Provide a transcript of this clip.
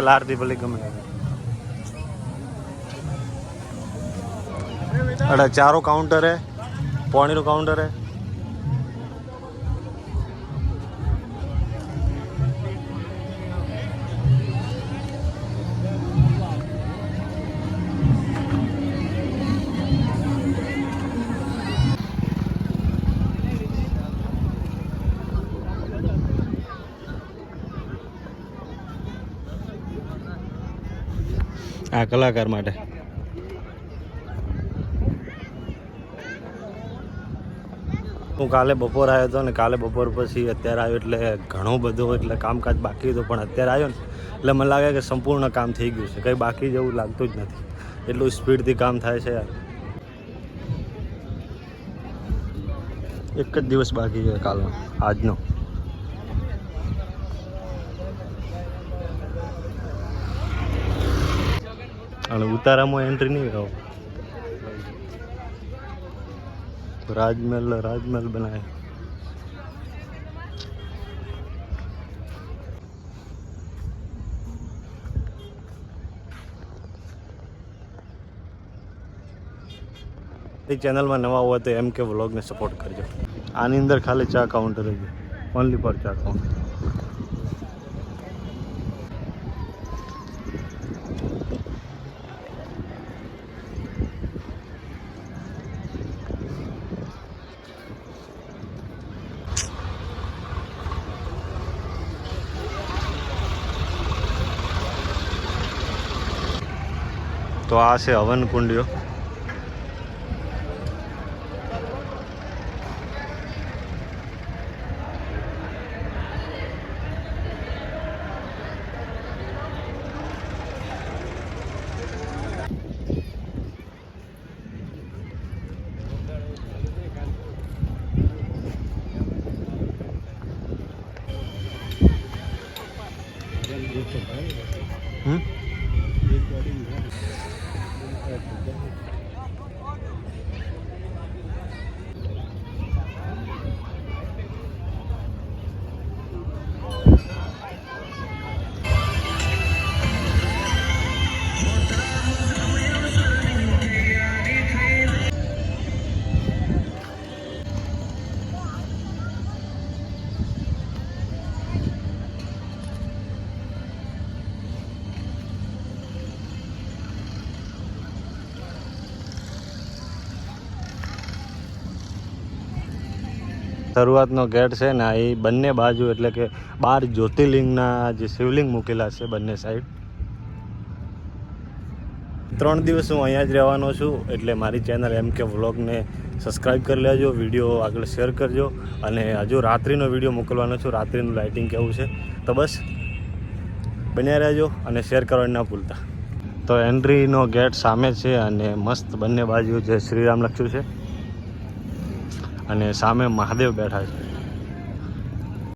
આરતી ભલે ગમે. અડા ચારો કાઉન્ટર હે પાણીનું કાઉન્ટર હે. આ કલાકાર માટે. હું કાલે બપોર આવ્યો હતો ને કાલે બપોર પછી અત્યારે આવ્યો એટલે ઘણું બધું એટલે કામકાજ બાકી હતું, પણ અત્યારે આવ્યો ને એટલે મને લાગે કે સંપૂર્ણ કામ થઈ ગયું છે. કંઈ બાકી જેવું લાગતું જ નથી. એટલું સ્પીડથી કામ થાય છે યાર. એક જ દિવસ બાકી છે કાલનો, આજનો. અને ઉતારામાં એન્ટ્રી નહીં રહો રાજમહેલ રાજમહેલ બનાવે. ચેનલમાં નવા હોય તો એમ કે વ્લોગને સપોર્ટ કરજો. આની અંદર ખાલી ચા કાઉન્ટર જ ઓનલી પર ચા કાઉન્ટર તો આ છે હવન કુંડીઓ હમ Thank you. શરૂઆતનો ગેટ છે ને, એ બંને બાજુ એટલે કે બાર જ્યોતિર્લિંગના જે શિવલિંગ મૂકેલા છે બંને સાઈડ ત્રણ દિવસ હું અહીંયા જ રહેવાનો છું, એટલે મારી ચેનલ એમ કે વ્લોગને સબસ્ક્રાઈબ કરી લેજો વીડિયો આગળ શેર કરજો, અને હજુ રાત્રિનો વીડિયો મોકલવાનો છું, રાત્રિનું લાઇટિંગ કેવું છે. તો બસ, બન્યા રહેજો અને શેર કરવાનું ના ભૂલતા. તો એન્ટ્રીનો ગેટ સામે છે અને મસ્ત બંને બાજુ જે શ્રીરામ લખ્યું છે. અને સામે મહાદેવ બેઠા છે.